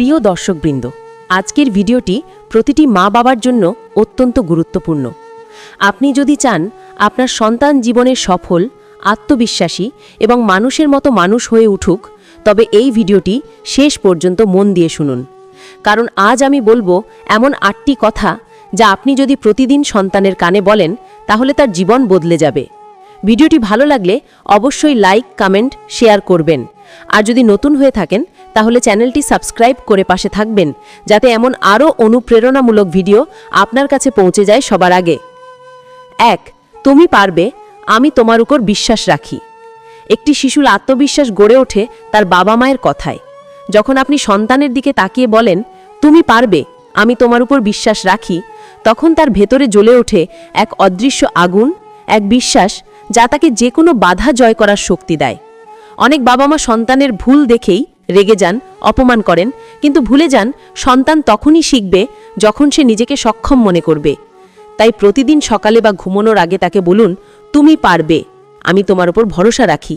প্রিয় দর্শকবৃন্দ, আজকের ভিডিওটি প্রতিটি মা বাবার জন্য অত্যন্ত গুরুত্বপূর্ণ। আপনি যদি চান আপনার সন্তান জীবনে সফল, আত্মবিশ্বাসী এবং মানুষের মতো মানুষ হয়ে উঠুক, তবে এই ভিডিওটি শেষ পর্যন্ত মন দিয়ে শুনুন। কারণ আজ আমি বলব এমন আটটি কথা যা আপনি যদি প্রতিদিন সন্তানের কানে বলেন, তাহলে তার জীবন বদলে যাবে। ভিডিওটি ভালো লাগলে অবশ্যই লাইক, কমেন্ট, শেয়ার করবেন। আর যদি নতুন হয়ে থাকেন তাহলে চ্যানেলটি সাবস্ক্রাইব করে পাশে থাকবেন, যাতে এমন আরও অনুপ্রেরণামূলক ভিডিও আপনার কাছে পৌঁছে যায় সবার আগে। এক, তুমি পারবে, আমি তোমার উপর বিশ্বাস রাখি। একটি শিশুর আত্মবিশ্বাস গড়ে ওঠে তার বাবা মায়ের কথায়। যখন আপনি সন্তানের দিকে তাকিয়ে বলেন, তুমি পারবে, আমি তোমার উপর বিশ্বাস রাখি, তখন তার ভেতরে জ্বলে ওঠে এক অদৃশ্য আগুন, এক বিশ্বাস যা তাকে যে কোনো বাধা জয় করার শক্তি দেয়। অনেক বাবা মা সন্তানের ভুল দেখেই রেগে যান, অপমান করেন, কিন্তু ভুলে যান, সন্তান তখনই শিখবে যখন সে নিজেকে সক্ষম মনে করবে। তাই প্রতিদিন সকালে বা ঘুমানোর আগে তাকে বলুন, তুমি পারবে, আমি তোমার উপর ভরসা রাখি।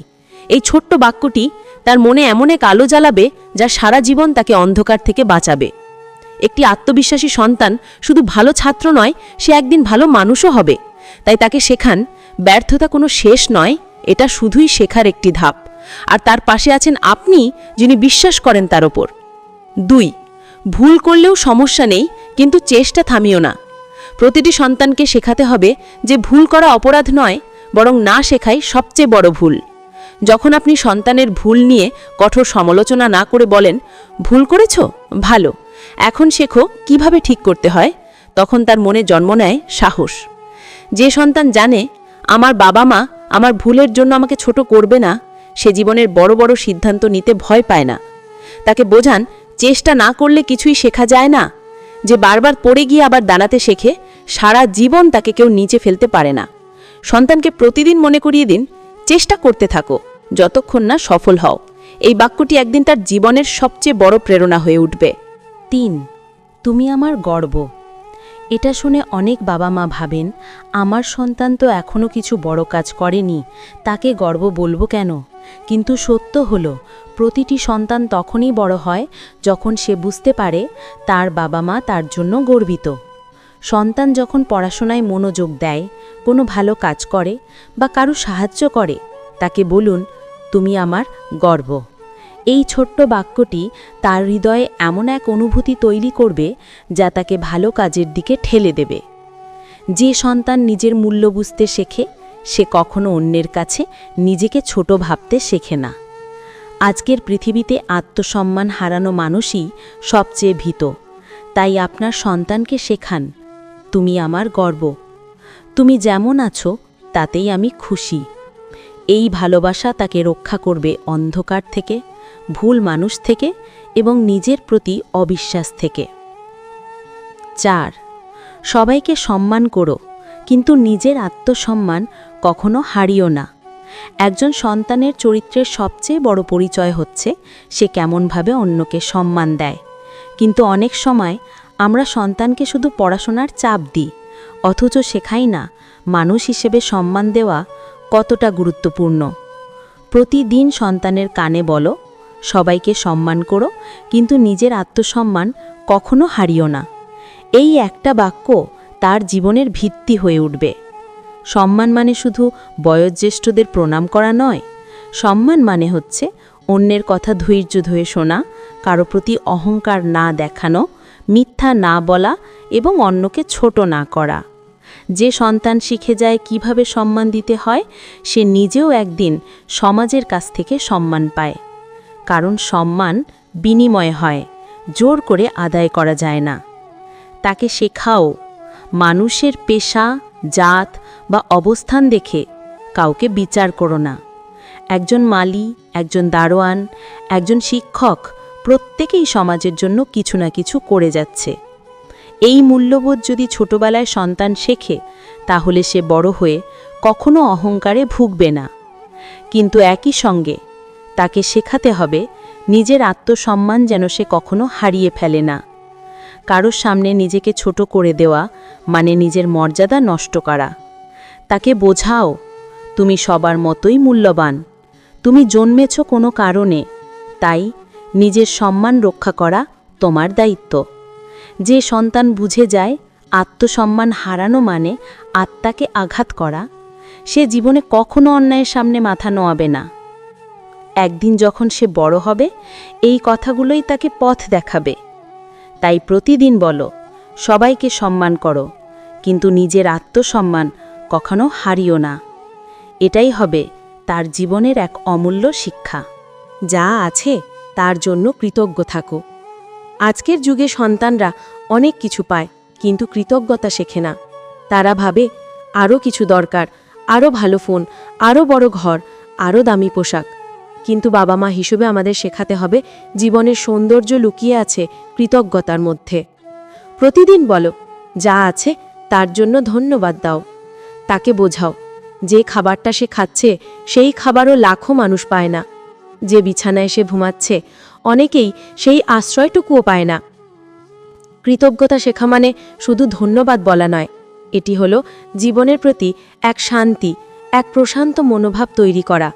এই ছোট্ট বাক্যটি তার মনে এমন এক আলো জ্বালাবে যা সারা জীবন তাকে অন্ধকার থেকে বাঁচাবে। একটি আত্মবিশ্বাসী সন্তান শুধু ভালো ছাত্র নয়, সে একদিন ভালো মানুষও হবে। তাই তাকে শেখান, ব্যর্থতা কোনো শেষ নয়, এটা শুধুই শেখার একটি ধাপ। আর তার পাশে আছেন আপনি যিনি বিশ্বাস করেন তার ওপর। দুই, ভুল করলেও সমস্যা নেই, কিন্তু চেষ্টা থামিও না। প্রতিটি সন্তানকে শেখাতে হবে যে ভুল করা অপরাধ নয়, বরং না শেখাই সবচেয়ে বড় ভুল। যখন আপনি সন্তানের ভুল নিয়ে কঠোর সমালোচনা না করে বলেন, ভুল করেছ? ভালো। এখন শেখো কীভাবে ঠিক করতে হয়? তখন তার মনে জন্ম নেয় সাহস। যে সন্তান জানে, আমার বাবা মা আমার ভুলের জন্য আমাকে ছোট করবে না সে জীবনের বড় বড় সিদ্ধান্ত নিতে ভয় পায় না। তাকে বোঝান, চেষ্টা না করলে কিছুই শেখা যায় না। যে বারবার পড়ে গিয়ে আবার দাঁড়াতে শেখে, সারা জীবন তাকে কেউ নিচে ফেলতে পারে না। সন্তানকে প্রতিদিন মনে করিয়ে দিন, চেষ্টা করতে থাকো, যতক্ষণ না সফল হও। এই বাক্যটি একদিন তার জীবনের সবচেয়ে বড় প্রেরণা হয়ে উঠবে। তিন, তুমি আমার গর্ব। এটা শুনে অনেক বাবা মা ভাবেন, আমার সন্তান তো এখনও কিছু বড় কাজ করেনি, তাকে গর্ব বলব কেন? কিন্তু সত্য হলো, প্রতিটি সন্তান তখনই বড় হয় যখন সে বুঝতে পারে তার বাবা মা তার জন্য গর্বিত। সন্তান যখন পড়াশোনায় মনোযোগ দেয়, কোনো ভালো কাজ করে বা কারও সাহায্য করে, তাকে বলুন, তুমি আমার গর্ব। এই ছোট্ট বাক্যটি তার হৃদয়ে এমন এক অনুভূতি তৈরি করবে যা তাকে ভালো কাজের দিকে ঠেলে দেবে। যে সন্তান নিজের মূল্য বুঝতে শেখে, সে কখনো অন্যের কাছে নিজেকে ছোট ভাবতে শেখে না। আজকের পৃথিবীতে আত্মসম্মান হারানো মানুষই সবচেয়ে ভীত। তাই আপনার সন্তানকে শেখান, তুমি আমার গর্ব। তুমি যেমন আছো, তাতেই আমি খুশি। এই ভালোবাসা তাকে রক্ষা করবে অন্ধকার থেকে, ভুল মানুষ থেকে এবং নিজের প্রতি অবিশ্বাস থেকে। চার, সবাইকে সম্মান করো, কিন্তু নিজের আত্মসম্মান কখনো হারিও না। একজন সন্তানের চরিত্রের সবচেয়ে বড় পরিচয় হচ্ছে সে কেমনভাবে অন্যকে সম্মান দেয়। কিন্তু অনেক সময় আমরা সন্তানকে শুধু পড়াশোনার চাপ দিই, অথচ শেখাই না মানুষ হিসেবে সম্মান দেওয়া কতটা গুরুত্বপূর্ণ? প্রতিদিন সন্তানের কানে বলো, সবাইকে সম্মান করো, কিন্তু নিজের আত্মসম্মান কখনো হারিও না। এই একটা বাক্য তার জীবনের ভিত্তি হয়ে উঠবে। সম্মান মানে শুধু বয়োজ্যেষ্ঠদের প্রণাম করা নয়, সম্মান মানে হচ্ছে অন্যের কথা ধৈর্য ধরে শোনা, কারও প্রতি অহংকার না দেখানো, মিথ্যা না বলা এবং অন্যকে ছোট না করা। যে সন্তান শিখে যায় কীভাবে সম্মান দিতে হয়, সে নিজেও একদিন সমাজের কাছ থেকে সম্মান পায়। কারণ সম্মান বিনিময় হয়, জোর করে আদায় করা যায় না। তাকে শেখাও, মানুষের পেশা, জাত বা অবস্থান দেখে কাউকে বিচার করো না। একজন মালি, একজন দারোয়ান, একজন শিক্ষক প্রত্যেকেই সমাজের জন্য কিছু না কিছু করে যাচ্ছে। এই মূল্যবোধ যদি ছোটবেলায় সন্তান শেখে, তাহলে সে বড় হয়ে কখনো অহংকারে ভুগবে না। কিন্তু একই সঙ্গে তাকে শেখাতে হবে নিজের আত্মসম্মান যেন সে কখনো হারিয়ে ফেলে না। কারোর সামনে নিজেকে ছোট করে দেওয়া মানে নিজের মর্যাদা নষ্ট করা। তাকে বোঝাও, তুমি সবার মতোই মূল্যবান। তুমি জন্মেছ কোনো কারণে। তাই নিজের সম্মান রক্ষা করা তোমার দায়িত্ব। যে সন্তান বুঝে যায় আত্মসম্মান হারানো মানে আত্মাকে আঘাত করা, সে জীবনে কখনো অন্যায়ের সামনে মাথা নোয়াবে না। একদিন যখন সে বড় হবে, এই কথাগুলোই তাকে পথ দেখাবে। তাই প্রতিদিন বলো, সবাইকে সম্মান করো, কিন্তু নিজের আত্মসম্মান কখনো হারিও না। এটাই হবে তার জীবনের এক অমূল্য শিক্ষা। যা আছে তার জন্য কৃতজ্ঞ থাকো। আজকের যুগে সন্তানরা অনেক কিছু পায়, কিন্তু কৃতজ্ঞতা শেখে না। তারা ভাবে আরও কিছু দরকার আরও ভালো ফোন আরও বড় ঘর আরও দামি পোশাক। কিন্তু বাবা মা হিসেবে আমাদের শেখাতে হবে জীবনের সৌন্দর্য লুকিয়ে আছে কৃতজ্ঞতার মধ্যে। প্রতিদিন বলো, যা আছে, তার জন্য ধন্যবাদ দাও। তাকে বোঝাও, যে খাবারটা সে খাচ্ছে, সেই খাবারও লাখো মানুষ পায় না। যে বিছানায় সে ঘুমাচ্ছে অনেকেই সেই আশ্রয়টুকুও পায় না। কৃতজ্ঞতা শেখা মানে শুধু ধন্যবাদ বলা নয়। এটি হলো জীবনের প্রতি এক শান্তি, এক প্রশান্ত মনোভাব তৈরি করা।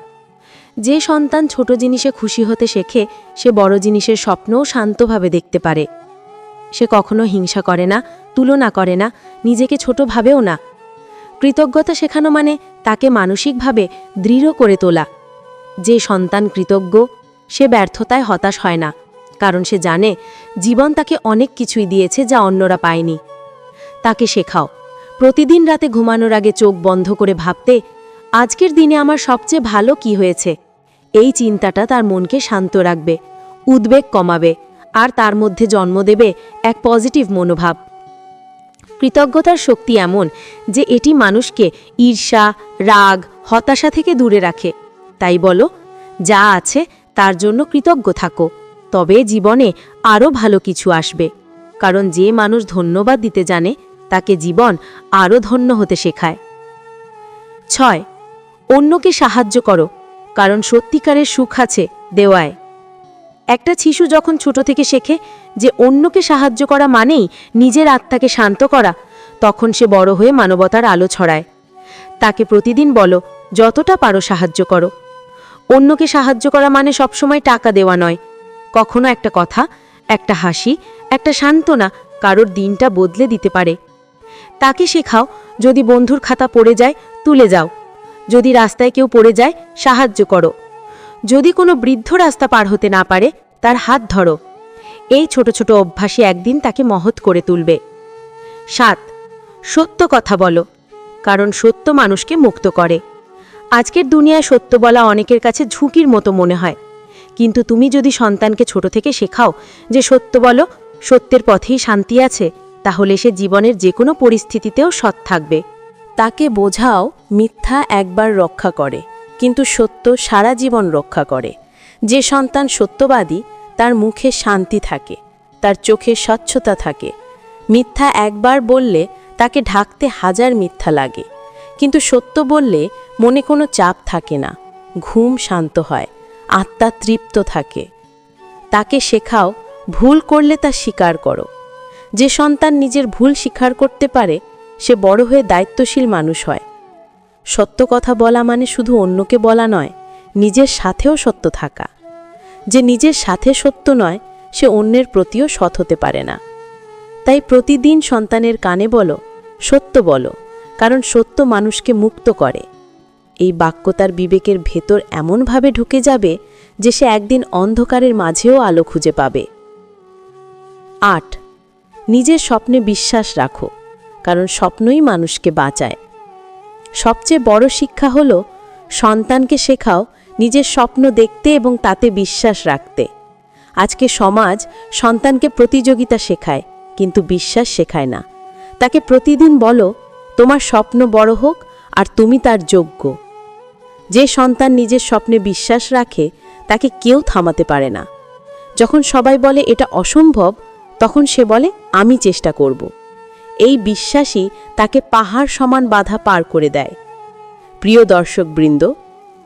যে সন্তান ছোট জিনিসে খুশি হতে শেখে, সে বড় জিনিসের স্বপ্নও শান্তভাবে দেখতে পারে। সে কখনো হিংসা করে না, তুলনা করে না, নিজেকে ছোট ভাবেও না। কৃতজ্ঞতা শেখানো মানে তাকে মানসিকভাবে দৃঢ় করে তোলা। যে সন্তান কৃতজ্ঞ সে ব্যর্থতায় হতাশ হয় না, কারণ সে জানে জীবন তাকে অনেক কিছুই দিয়েছে যা অন্যরা পায়নি। তাকে শেখাও, প্রতিদিন রাতে ঘুমানোর আগে চোখ বন্ধ করে ভাবতে, আজকের দিনে আমার সবচেয়ে ভালো কি হয়েছে? এই চিন্তাটা তার মনকে শান্ত রাখবে, উদ্বেগ কমাবে, আর তার মধ্যে জন্ম দেবে এক পজিটিভ মনোভাব। কৃতজ্ঞতার শক্তি এমন যে এটি মানুষকে ঈর্ষা, রাগ, হতাশা থেকে দূরে রাখে। তাই বলো, যা আছে তার জন্য কৃতজ্ঞ থাকো, তবে জীবনে আরও ভালো কিছু আসবে। কারণ যে মানুষ ধন্যবাদ দিতে জানে, তাকে জীবন আরও ধন্য হতে শেখায়। ছয়, অন্যকে সাহায্য করো, কারণ সত্যিকারের সুখ আছে দেওয়ায়। একটা শিশু যখন ছোট থেকে শেখে যে অন্যকে সাহায্য করা মানেই নিজের আত্মাকে শান্ত করা, তখন সে বড় হয়ে মানবতার আলো ছড়ায়। তাকে প্রতিদিন বলো, যতটা পারো সাহায্য করো। অন্যকে সাহায্য করা মানে সবসময় টাকা দেওয়া নয়। কখনো একটা কথা, একটা হাসি, একটা সান্ত্বনা কারোর দিনটা বদলে দিতে পারে। তাকে শেখাও, যদি বন্ধুর খাতা পড়ে যায়, তুলে যাও। যদি রাস্তায় কেউ পড়ে যায়, সাহায্য করো। যদি কোনো বৃদ্ধ রাস্তা পার হতে না পারে, তার হাত ধরো। এই ছোট ছোট অভ্যাসে একদিন তাকে মহৎ করে তুলবে। সাত, সত্য কথা বলো, কারণ সত্য মানুষকে মুক্ত করে। আজকের দুনিয়ায় সত্য বলা অনেকের কাছে ঝুঁকির মতো মনে হয়। কিন্তু তুমি যদি সন্তানকে ছোট থেকে শেখাও যে সত্য বলো, সত্যের পথেই শান্তি আছে, তাহলে সে জীবনের যে কোনো পরিস্থিতিতেও সৎ থাকবে। তাকে বোঝাও, মিথ্যা একবার রক্ষা করে, কিন্তু সত্য সারা জীবন রক্ষা করে। যে সন্তান সত্যবাদী, তার মুখে শান্তি থাকে, তার চোখে স্বচ্ছতা থাকে। মিথ্যা একবার বললে তাকে ঢাকতে হাজার মিথ্যা লাগে। কিন্তু সত্য বললে মনে কোনো চাপ থাকে না, ঘুম শান্ত হয়, আত্মা তৃপ্ত থাকে। তাকে শেখাও, ভুল করলে তা স্বীকার করো। যে সন্তান নিজের ভুল স্বীকার করতে পারে, সে বড় হয়ে দায়িত্বশীল মানুষ হয়। সত্য কথা বলা মানে শুধু অন্যকে বলা নয়, নিজের সাথেও সত্য থাকা। যে নিজের সাথে সত্য নয়, সে অন্যের প্রতিও সৎ হতে পারে না। তাই প্রতিদিন সন্তানের কানে বলো, সত্য বলো। কারণ সত্য মানুষকে মুক্ত করে। এই বাক্য তার বিবেকের ভেতর এমনভাবে ঢুকে যাবে যে সে একদিন অন্ধকারের মাঝেও আলো খুঁজে পাবে। আট, নিজের স্বপ্নে বিশ্বাস রাখো, কারণ স্বপ্নই মানুষকে বাঁচায়। সবচেয়ে বড় শিক্ষা হল, সন্তানকে শেখাও নিজের স্বপ্ন দেখতে এবং তাতে বিশ্বাস রাখতে। আজকে সমাজ সন্তানকে প্রতিযোগিতা শেখায়, কিন্তু বিশ্বাস শেখায় না। তাকে প্রতিদিন বলো তোমার স্বপ্ন বড় হোক আর তুমি তার যোগ্য। যে সন্তান নিজের স্বপ্নে বিশ্বাস রাখে, তাকে কেউ থামাতে পারে না। যখন সবাই বলে এটা অসম্ভব, তখন সে বলে, আমি চেষ্টা করব। এই বিশ্বাসই তাকে পাহাড় সমান বাধা পার করে দেয়। প্রিয় দর্শকবৃন্দ,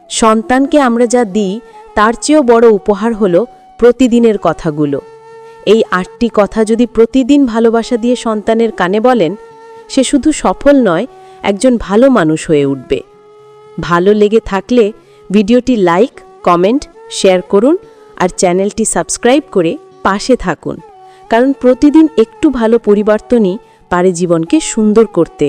সন্তানকে আমরা যা দিই, তার চেয়েও বড় উপহার হল প্রতিদিনের কথাগুলো। এই আটটি কথা যদি প্রতিদিন ভালোবাসা দিয়ে সন্তানের কানে বলেন সে শুধু সফল নয়, একজন ভালো মানুষ হয়ে উঠবে। ভালো লেগে থাকলে ভিডিওটি লাইক, কমেন্ট, শেয়ার করুন আর চ্যানেলটি সাবস্ক্রাইব করে পাশে থাকুন। কারণ প্রতিদিন একটু ভালো পরিবর্তনই পারে জীবনকে সুন্দর করতে